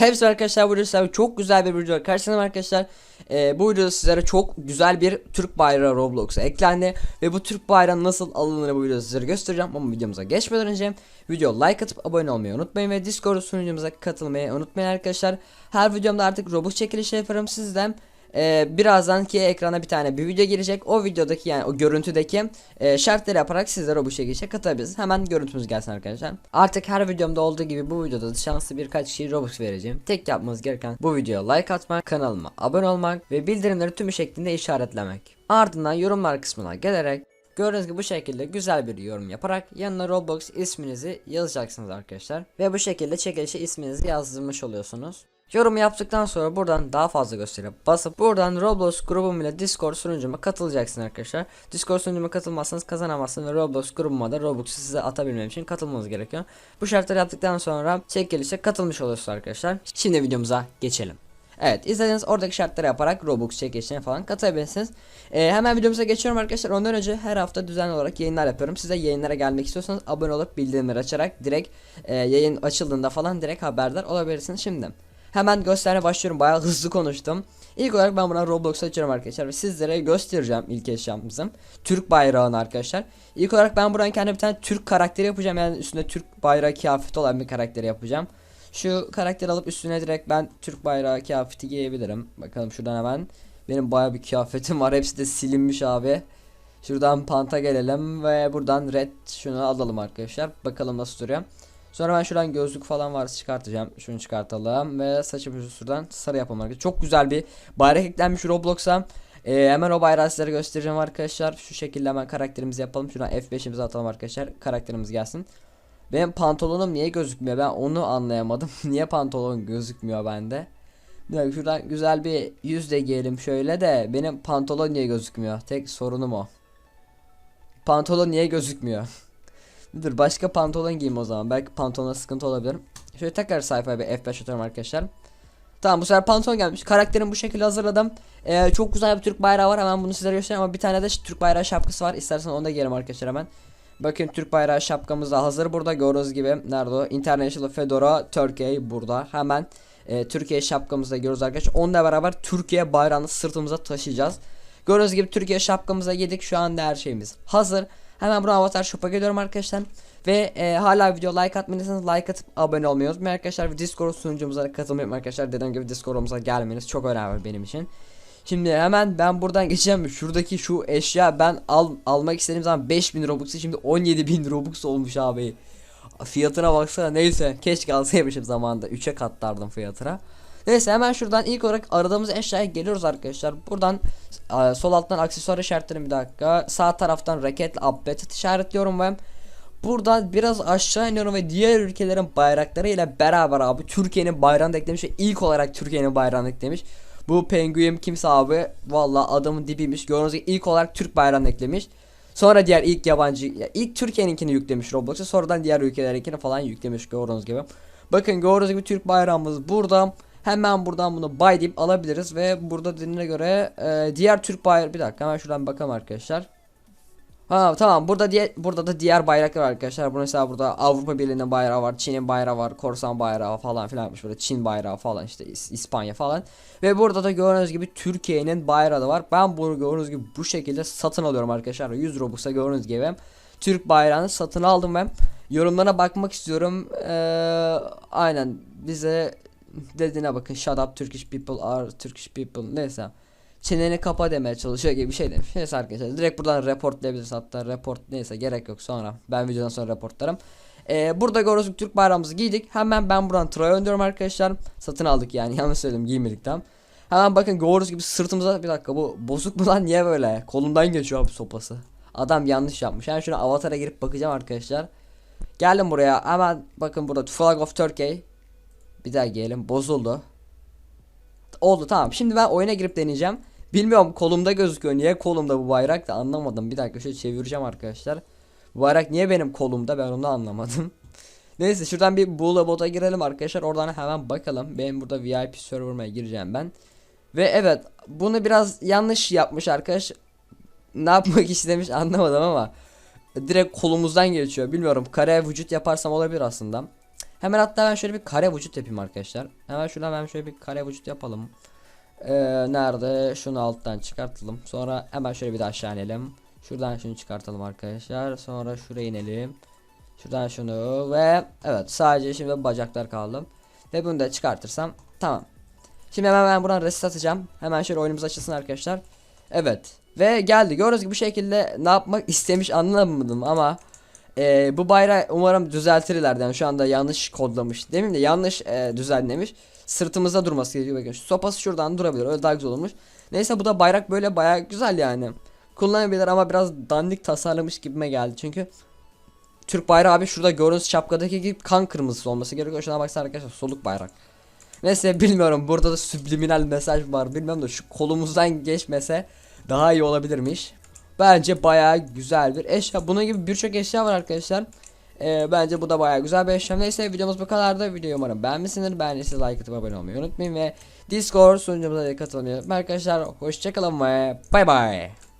Hepsi arkadaşlar bu videoda çok güzel bir video karşınızdayım arkadaşlar. Ee, bu videoda sizlere çok güzel bir Türk bayrağı Roblox'a eklendi ve bu Türk bayrağı nasıl alınır bu videoda sizlere göstereceğim ama videomuza geçmeden önce video like atıp abone olmayı unutmayın ve Discord sunucumuza katılmayı unutmayın arkadaşlar. Her videomda artık Robux çekilişi yaparım sizden. Ee, birazdan ki ekrana bir tane bir video gelecek. O videodaki yani o görüntüdeki e, şartları yaparak sizlere bu şekilde katabilirsiniz. Hemen görüntümüz gelsin arkadaşlar. Artık her videomda olduğu gibi bu videoda da şanslı birkaç kişiye Robux vereceğim. Tek yapmanız gereken bu videoya like atmak, kanalıma abone olmak ve bildirimleri tüm şeklinde işaretlemek. Ardından yorumlar kısmına gelerek Gördüğünüz gibi bu şekilde güzel bir yorum yaparak yanına Roblox isminizi yazacaksınız arkadaşlar. Ve bu şekilde çekilişe isminizi yazdırmış oluyorsunuz. Yorum yaptıktan sonra buradan daha fazla gösterip basıp buradan Roblox grubum ile Discord sunucuma katılacaksın arkadaşlar. Discord sunucuma katılmazsanız kazanamazsınız ve Roblox grubuma da Robux'u size atabilmem için katılmanız gerekiyor. Bu şartları yaptıktan sonra çekilişe katılmış oluyorsunuz arkadaşlar. Şimdi videomuza geçelim. Evet izlediğiniz oradaki şartları yaparak Robux çekilişine falan katılabilirsiniz. Ee, hemen videomuza geçiyorum arkadaşlar. Ondan önce her hafta düzenli olarak yayınlar yapıyorum. Size yayınlara gelmek istiyorsanız abone olup bildirimleri açarak direkt e, yayın açıldığında falan direkt haberdar olabilirsiniz. Şimdi hemen göstermeye başlıyorum. Bayağı hızlı konuştum. İlk olarak ben buna Roblox açıyorum arkadaşlar ve sizlere göstereceğim ilk eşyamızın. Türk bayrağını arkadaşlar. İlk olarak ben buradan kendi bir tane Türk karakteri yapacağım. Yani üstünde Türk bayrağı kıyafeti olan bir karakteri yapacağım. Şu karakteri alıp üstüne direkt ben Türk bayrağı kıyafeti giyebilirim. Bakalım şuradan hemen. Benim baya bir kıyafetim var. Hepsi de silinmiş abi. Şuradan panta gelelim ve buradan red şunu alalım arkadaşlar. Bakalım nasıl duruyor. Sonra ben şuradan gözlük falan varsa çıkartacağım. Şunu çıkartalım ve saçımızı şuradan sarı yapalım. Çok güzel bir bayrak eklenmiş Roblox'a. Ee, hemen o bayrağı sizlere göstereceğim arkadaşlar. Şu şekilde hemen karakterimizi yapalım. Şuradan F5'imizi atalım arkadaşlar. Karakterimiz gelsin. Benim pantolonum niye gözükmüyor? Ben onu anlayamadım. niye pantolon gözükmüyor bende? Dakika şuradan güzel bir yüz de giyelim şöyle de benim pantolon niye gözükmüyor? Tek sorunum o. Pantolon niye gözükmüyor? Dur başka pantolon giyeyim o zaman. Belki pantolona sıkıntı olabilir. Şöyle tekrar sayfaya bir F5 atıyorum arkadaşlar. Tamam bu sefer pantolon gelmiş. Karakterimi bu şekilde hazırladım. Ee, çok güzel bir Türk bayrağı var. Hemen bunu sizlere göstereyim ama bir tane de Türk bayrağı şapkası var. İstersen onu da giyelim arkadaşlar hemen. Bakın Türk bayrağı şapkamız da hazır burada gördüğünüz gibi. Nerede o? International Fedora Turkey burada. Hemen e, Türkiye şapkamızı da görüyoruz arkadaşlar. Onunla beraber Türkiye bayrağını sırtımıza taşıyacağız. Gördüğünüz gibi Türkiye şapkamıza yedik. Şu anda her şeyimiz hazır. Hemen buradan Avatar Shop'a geliyorum arkadaşlar. Ve e, hala video like atmadıysanız like atıp abone olmayı unutmayın arkadaşlar. Ve Discord sunucumuza katılmayı arkadaşlar. Dediğim gibi Discord'umuza gelmeniz çok önemli benim için. Şimdi hemen ben buradan geçeceğim. Şuradaki şu eşya ben al almak istediğim zaman 5000 Robux'u şimdi 17000 Robux olmuş abi. Fiyatına baksana neyse keşke alsaymışım zamanında 3'e katlardım fiyatına. Neyse hemen şuradan ilk olarak aradığımız eşyaya geliyoruz arkadaşlar. Buradan e, sol alttan aksesuar işaretlerini bir dakika. Sağ taraftan raket updated işaretliyorum ve Buradan biraz aşağı iniyorum ve diğer ülkelerin bayrakları ile beraber abi Türkiye'nin bayrağını eklemiş ve ilk olarak Türkiye'nin bayrağını eklemiş. Bu penguin kimse abi valla adamın dibiymiş. Gördüğünüz gibi ilk olarak Türk bayrağını eklemiş. Sonra diğer ilk yabancı ya ilk Türkiye'ninkini yüklemiş Roblox'a sonradan diğer ülkelerinkini falan yüklemiş gördüğünüz gibi. Bakın gördüğünüz gibi Türk bayrağımız burada. Hemen buradan bunu buy deyip alabiliriz ve burada dediğine göre e, diğer Türk bayrağı bir dakika hemen şuradan bakalım arkadaşlar. Ha tamam burada diye burada da diğer bayraklar arkadaşlar. Bu mesela burada Avrupa Birliği'nin bayrağı var, Çin'in bayrağı var, Korsan bayrağı falan filan yapmış burada Çin bayrağı falan işte İs- İspanya falan. Ve burada da gördüğünüz gibi Türkiye'nin bayrağı da var. Ben bunu gördüğünüz gibi bu şekilde satın alıyorum arkadaşlar. 100 Robux'a gördüğünüz gibi Türk bayrağını satın aldım ben. Yorumlara bakmak istiyorum. Ee, aynen bize dediğine bakın. Shut up Turkish people are Turkish people. Neyse çeneni kapa demeye çalışıyor gibi bir şey demiş. Neyse arkadaşlar direkt buradan reportlayabiliriz hatta report neyse gerek yok sonra ben videodan sonra reportlarım. Ee, burada gibi Türk bayrağımızı giydik. Hemen ben buradan Troya öndürüyorum arkadaşlar. Satın aldık yani yanlış söyledim giymedik tam. Hemen bakın gördüğünüz gibi sırtımıza bir dakika bu bozuk mu lan niye böyle? Kolumdan geçiyor abi sopası. Adam yanlış yapmış. Yani şuna avatara girip bakacağım arkadaşlar. Geldim buraya hemen bakın burada Flag of Turkey. Bir daha giyelim bozuldu. Oldu tamam. Şimdi ben oyuna girip deneyeceğim. Bilmiyorum kolumda gözüküyor. Niye kolumda bu bayrak da anlamadım. Bir dakika şöyle çevireceğim arkadaşlar. Bu bayrak niye benim kolumda ben onu anlamadım. Neyse şuradan bir Bula bota girelim arkadaşlar. Oradan hemen bakalım. Benim burada VIP server'ıma gireceğim ben. Ve evet bunu biraz yanlış yapmış arkadaş. Ne yapmak istemiş anlamadım ama direkt kolumuzdan geçiyor. Bilmiyorum kare vücut yaparsam olabilir aslında. Hemen hatta ben şöyle bir kare vücut yapayım arkadaşlar. Hemen şuradan ben şöyle bir kare vücut yapalım. Ee, nerede? Şunu alttan çıkartalım. Sonra hemen şöyle bir de aşağı inelim. Şuradan şunu çıkartalım arkadaşlar. Sonra şuraya inelim. Şuradan şunu ve evet sadece şimdi bacaklar kaldı. Ve bunu da çıkartırsam tamam. Şimdi hemen ben buradan reset atacağım. Hemen şöyle oyunumuz açılsın arkadaşlar. Evet. Ve geldi. Gördüğünüz gibi bu şekilde ne yapmak istemiş anlamadım ama e, bu bayrağı umarım düzeltirler. Yani şu anda yanlış kodlamış. Demin de yanlış e, düzenlemiş. Sırtımızda durması gerekiyor. Bakın şu sopası şuradan durabilir. Öyle daha güzel olmuş. Neyse bu da bayrak böyle bayağı güzel yani. Kullanabilir ama biraz dandik tasarlamış gibime geldi. Çünkü Türk bayrağı abi şurada gördüğünüz şapkadaki gibi kan kırmızısı olması gerekiyor. Şuna baksana arkadaşlar soluk bayrak. Neyse bilmiyorum burada da subliminal mesaj var bilmem de şu kolumuzdan geçmese daha iyi olabilirmiş. Bence bayağı güzel bir eşya. Bunun gibi birçok eşya var arkadaşlar. Ee, bence bu da bayağı güzel bir eşya. Neyse videomuz bu kadardı. Videoyu umarım beğenmişsinizdir. Beğendiyseniz like atıp abone olmayı unutmayın ve Discord sunucumuza da katılmayı unutmayın. Arkadaşlar hoşçakalın ve bay bay.